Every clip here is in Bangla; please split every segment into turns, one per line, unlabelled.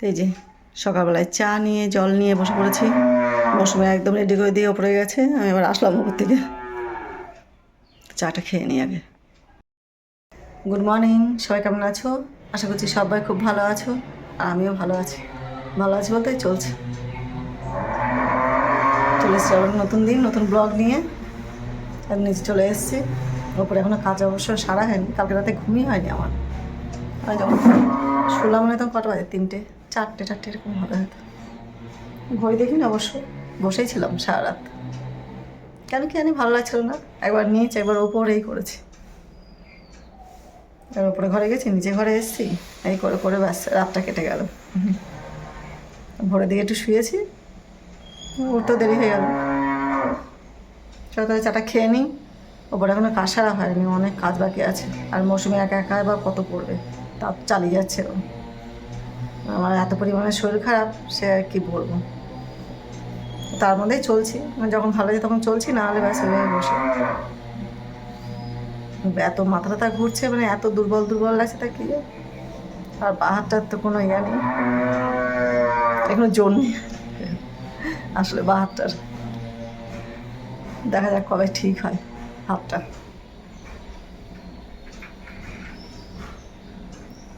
এই যে সকালবেলায় চা নিয়ে, জল নিয়ে বসে পড়েছি। মৌসুমে একদম রেডি করে দিয়ে ওপরে গেছে। আমি এবার আসলাম উপর থেকে। চাটা খেয়ে নিই আগে। গুড মর্নিং সবাই কেমন আছো? আশা করছি সবাই খুব ভালো আছো, আর আমিও ভালো আছি। ভালো আছি বলতে চলছে। চলে এসছি আবার নতুন দিন, নতুন ব্লগ নিয়ে। নিচে চলে এসেছি। ওপরে এখনও কাজ অবশ্য সারা হয়নি, কালকে রাতে ঘুমই হয়নি আমার। আর যখন শুনলাম মনে তখন কটা বাজে? তিনটে। চারটে চারটে এরকম হবে হয়তো। ঘড়ি দেখিনি অবশ্য বসেই ছিলাম সারা রাত কেন কি জানি ভালো লাগছিল না। একবার নিচে একবার ওপরেই করেছি। এবার ওপরে ঘরে গেছি নিচে ঘরে এসেছি, এই করে করে ব্যাস, রাতটা কেটে গেল। ভোরের দিকে একটু শুয়েছি উঠতে দেরি হয়ে গেল। তাহলে চাটা খেয়ে নিই। ওপরে এখনও কাজ সারা হয়নি, অনেক কাজ বাকি আছে। আর মৌসুমে একা একা বা কত পড়বে তাপ চালিয়ে যাচ্ছে ও আমার এত পরিমাণে শরীর খারাপ, সে আর কি বলব? তার মধ্যেই চলছি। যখন ভালো লাগে তখন চলছি, না হলে ব্যাস বসে। এত মাথা টাথা ঘুরছে মানে এত দুর্বল দুর্বল লাগছে তা কি আর পা হাতটার তো কোনো ইয়া নেই। এখনও জোর নেই। আসলে বাহারটার দেখা যাক কবে ঠিক হয় হাতটা।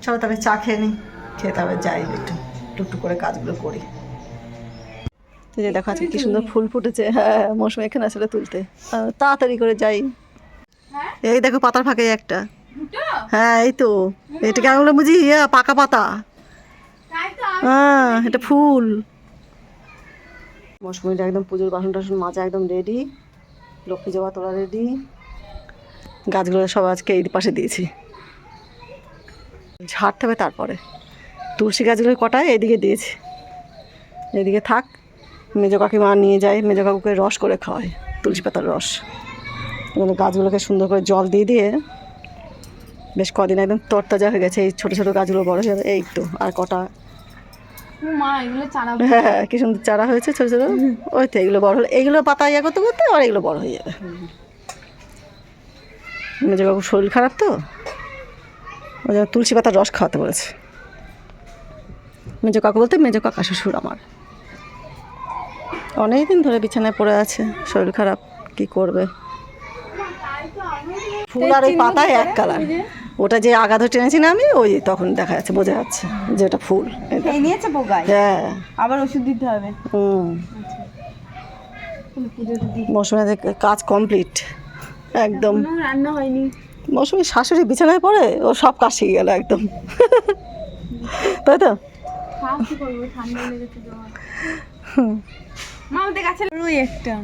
চলো তাহলে চা খেয়ে নিই খেয়ে তবে যাই একটু টুকটুক করে কাজগুলো করি। তো যে দেখো আজকে কি সুন্দর ফুল ফুটেছে। হ্যাঁ মৌসুম এখানে আসলে তুলতে। তাড়াতাড়ি করে যাই। এই দেখো পাতার ফাঁকে একটা। হ্যাঁ এই তো। এটা কেমন বলে বুঝি ইয়া পাকা পাতা। হ্যাঁ এটা ফুল। মৌসুমিটা একদম পুজোর বাসন টাসন মাজা একদম রেডি লক্ষ্মী জবা তোলা রেডি গাছগুলো সব আজকে এই পাশে দিয়েছি। ঝাড়তে হবে তারপরে। তুলসী গাছগুলো কটায় এদিকে দিয়েছি। এদিকে থাক মেজো কাকিমা নিয়ে যায় মেজো কাকুকে রস করে খাওয়ায় তুলসী পাতার রস। এগুলো গাছগুলোকে সুন্দর করে জল দিয়ে দিয়ে বেশ কদিন একদম তরতাজা হয়ে গেছে এই ছোটো ছোটো গাছগুলো বড় হয়ে যাবে এই তো আর কটা?
মা এগুলো
হ্যাঁ হ্যাঁ কি সুন্দর চারা হয়েছে ছোটো ছোটো। ওই তো এগুলো বড় হলে। এইগুলো পাতা ইয়া করতে করতে আর এগুলো বড় হয়ে যাবে। মেজো শরীর খারাপ তো? ওই জন্য তুলসী পাতার রস খাওয়াতে বলেছে। মেজো কাকু বলতে মেজো কাকা শ্বশুর আমার। অনেক দিন ধরে বিছানায় পড়ে আছে শরীর খারাপ কি করবে? ফুল আর ওই পাতায় এক কালার। ওটা যে আগাধ টেনেছি না আমি ওই তখন দেখা যাচ্ছে বোঝা যাচ্ছে যে ওটা ফুল। এই
নিয়েছে পোকায়?
হ্যাঁ।
আবার ওষুধ দিতে হবে।
হুম। মৌসুমে কাজ কমপ্লিট একদম।
রান্না হয়নি।
মৌসুমি শাশুড়ি বিছানায় পড়ে ও সব কাজ শিখে গেল একদম। তাই তো?
কি করব ঠান্ডা লেগেছে মা আমাদের গাছে ওই একটা।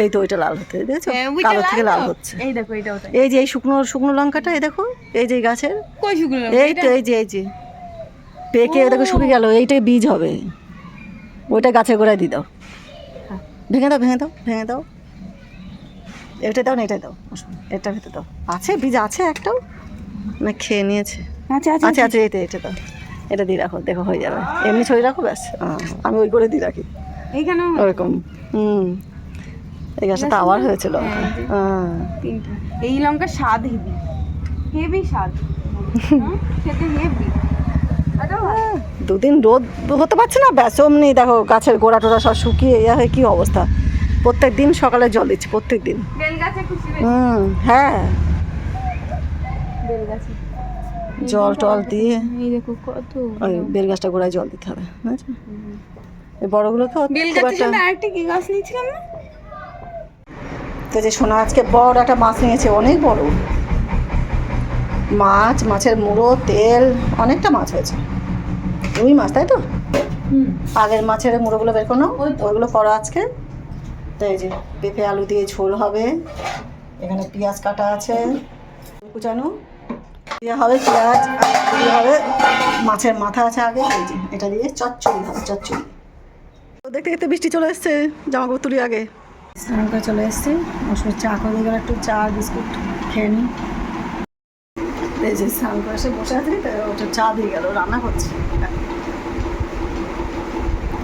এই তো ওইটা লাল হতে দেখেছ?
হ্যাঁ,
কালো থেকে
লাল
হচ্ছে।
এই দেখো এটা ওটা।
এই যে এই শুকনো শুকনো লঙ্কাটা এই দেখো এই যে এই গাছের।
কই শুকনো
এই তো এই যে এই যে। পেকে দেখো শুকিয়ে গেল এইটাই বীজ হবে। ওইটা গাছের গোড়ায় দিয়ে দাও। ভেঙে দাও ভেঙে দাও ভেঙে দাও। এটাই দাও না এটাই দাও। এটার ভিতরে দাও। আছে বীজ আছে একটাও। না খেয়ে নিয়েছে।
আচ্ছা
আচ্ছা আচ্ছা এটা এটা দাও। এটা দিয়ে রাখো দেখো হয়ে যাবে। এমনি ছড়িয়ে রাখো ব্যাস। আমি ওই করে দিয়ে রাখি। ওরকম। হুম। এই গাছটা আবার হয়েছিল। হ্যাঁ
এই লঙ্কা স্বাদ হেভি হেভি স্বাদ। হ্যাঁ, খেতে হেভি
দুদিন রোদ হতে পারছে না ব্যাস অমনি দেখো গাছের গোড়া টোড়া সব শুকিয়ে ইয়া হয়ে কী অবস্থা। প্রত্যেক দিন সকালে জল দিচ্ছি প্রত্যেক দিন। হুম হ্যাঁ।
বেল গাছে
জল টল দিয়ে ওই বেল গাছটা গোড়ায় জল দিতে হবে বুঝেছ? এই বড়গুলোকে
আরেকটা কি গাছ নিয়েছিলাম না?
তো যে সোনা আজকে বড় একটা মাছ নিয়েছে অনেক বড়। মাছ মাছের মুড়ো তেল অনেকটা মাছ হয়েছে। রুই মাছ তাই তো? আগের মাছের মুড়োগুলো বের করো ওইগুলো করো আজকে। তো এই যে পেঁপে আলু দিয়ে ঝোল হবে। এখানে পেঁয়াজ কাটা আছে। কুচানো। দিয়ে হবে পেঁয়াজ আর হবে মাছের মাথা আছে আগে, এই যে এটা দিয়ে চচ্চড়ি হবে, চচ্চড়ি। দেখতে দেখতে বৃষ্টি চলে এসছে জামা তুলি আগে। স্নান করে চলে এসছি মৌসুমি চা করে গেলে একটু চা, বিস্কুট খেয়ে নিই। এই যে স্নান করে এসে বসে আছি ওটা চা দিয়ে গেল রান্না করছি।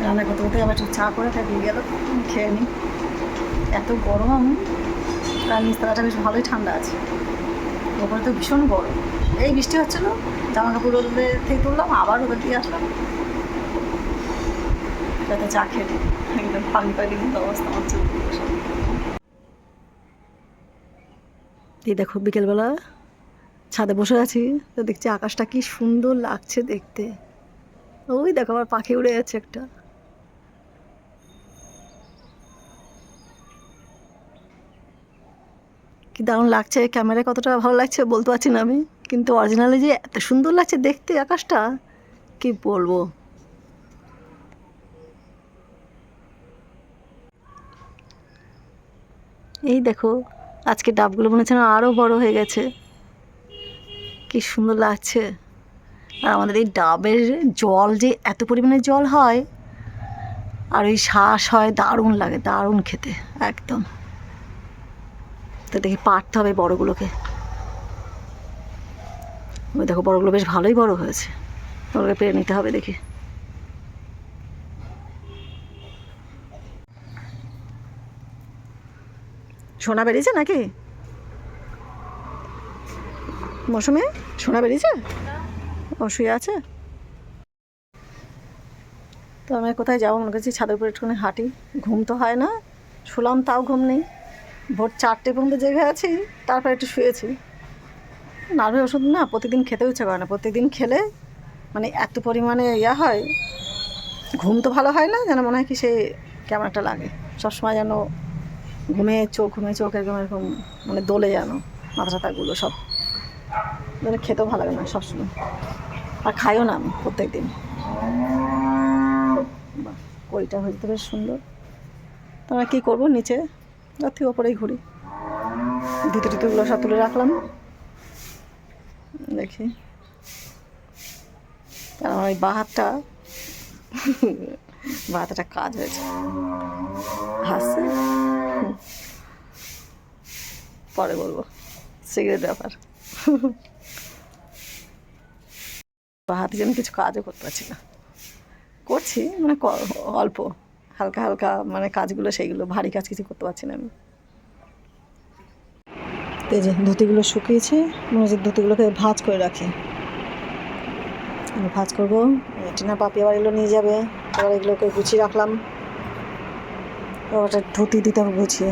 রান্না করতে করতে আবার একটু চা করে তা দিয়ে গেল, খেয়ে নিই। এত গরম আমি তার নিচতলাটা বেশ ভালোই ঠান্ডা আছে। ওপরে তো ভীষণ গরম। এই বৃষ্টি হচ্ছিল জামা কাপড় রোদে থেকে তুললাম, আবার রোদে দিয়ে আসলাম। যাতে চা নিই। একদম পানি পানি মতো অবস্থা এই দেখো, বিকেলবেলা ছাদে বসে আছি, তো দেখছি আকাশটা কি সুন্দর লাগছে দেখতে। ওই দেখো, আমার পাখি উড়ে যাচ্ছে একটা। কি দারুণ লাগছে, ক্যামেরায় কতটা ভালো লাগছে বলতে পারছি না আমি। কিন্তু অরিজিনালি যে এত সুন্দর লাগছে দেখতে আকাশটা, কি বলব? এই দেখো, আজকে ডাবগুলো মনে হচ্ছে আরও বড় হয়ে গেছে। কি সুন্দর লাগছে। আর আমাদের এই ডাবের জল যে এত পরিমাণে জল হয়, আর ওই শ্বাস হয়, দারুণ লাগে, দারুণ খেতে, একদম। তো দেখি পারতে হবে বড়গুলোকে। ওই দেখো বড়গুলো বেশ ভালোই বড় হয়েছে। ওগুলোকে পেরে নিতে হবে দেখি। সোনা বেরিয়েছে নাকি? মৌসুমে, সোনা বেরিয়েছে? ও শুয়ে আছে? তো আমি কোথায় যাব? মনে করছি ছাদের উপরে একটুখানি হাঁটি। ঘুম তো হয় না। শুলাম, তাও ঘুম নেই। ভোর চারটে পর্যন্ত জেগে আছি, তারপর একটু শুয়েছি। নার্ভের ওষুধ না প্রতিদিন খেতেও ইচ্ছে করে না। প্রতিদিন খেলে মানে এত পরিমাণে ইয়া হয়, ঘুম তো ভালো হয় না, যেন মনে হয় কি সে কেমন একটা লাগে। সবসময় যেন ঘুমে চোখ ঘুমে চোখ এরকম এরকম মানে দোলে যেন, মাথা টাথাগুলো সব। যেন খেতেও ভালো লাগে না সবসময়। আর খাইও না আমি প্রত্যেক দিন কইটা হয়েছে তো বেশ সুন্দর। তো আমরা কী করব? নিচে থেকে ওপরেই ঘুরি। ধুতি টুতিগুলো সব তুলে রাখলাম। দেখি। আমার ওই বাহাতটা বাহাতটা কাজ হয়েছে। হাসছে। পরে বলব, সিগারেট ব্যাপার। বাহাতে যেন কিছু কাজও করতে পারছি না। করছি মানে অল্প। হালকা হালকা মানে কাজগুলো সেইগুলো, ভারী কাজ কিছু করতে পারছি না আমি। এই যে ধুতিগুলো শুকিয়েছে, মনে হচ্ছে ধুতিগুলোকে ভাঁজ করে রাখি। আমি ভাঁজ করব টিনা পাপি আবার এগুলো নিয়ে যাবে, এবার এগুলোকে গুছিয়ে রাখলাম। একটা ধুতি দিতে হবে গুছিয়ে।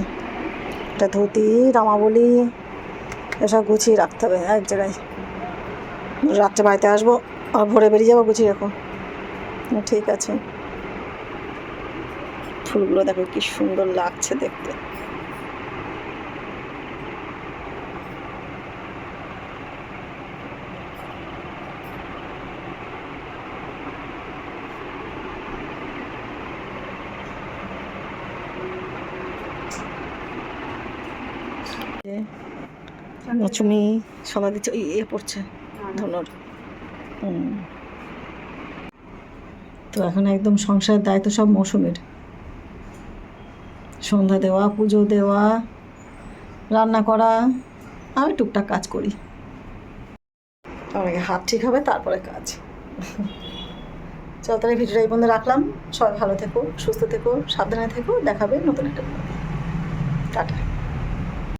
একটা ধুতি, রামাবলি, এসব গুছিয়ে রাখতে হবে এক জায়গায়। রাত্রে বাড়িতে আসব আর ভোরে বেরিয়ে যাব, গুছিয়ে রাখো। ঠিক আছে। ফুলগুলো দেখো কি সুন্দর লাগছে দেখতে। সোনা দিচ্ছে ওই ইয়ে পড়ছে, ধনুর। তো এখন একদম সংসারের দায়িত্ব সব মৌসুমের। সন্ধ্যা দেওয়া, পুজো দেওয়া, রান্না করা, আমি টুকটাক কাজ করি। আমাকে হাত ঠিক হবে, তারপরে কাজ। চল তাহলে ভিডিওটা এই পর্যন্ত রাখলাম। সবাই ভালো থেকো, সুস্থ থেকো, সাবধানে থেকো, দেখাবে নতুন একটা টাটা।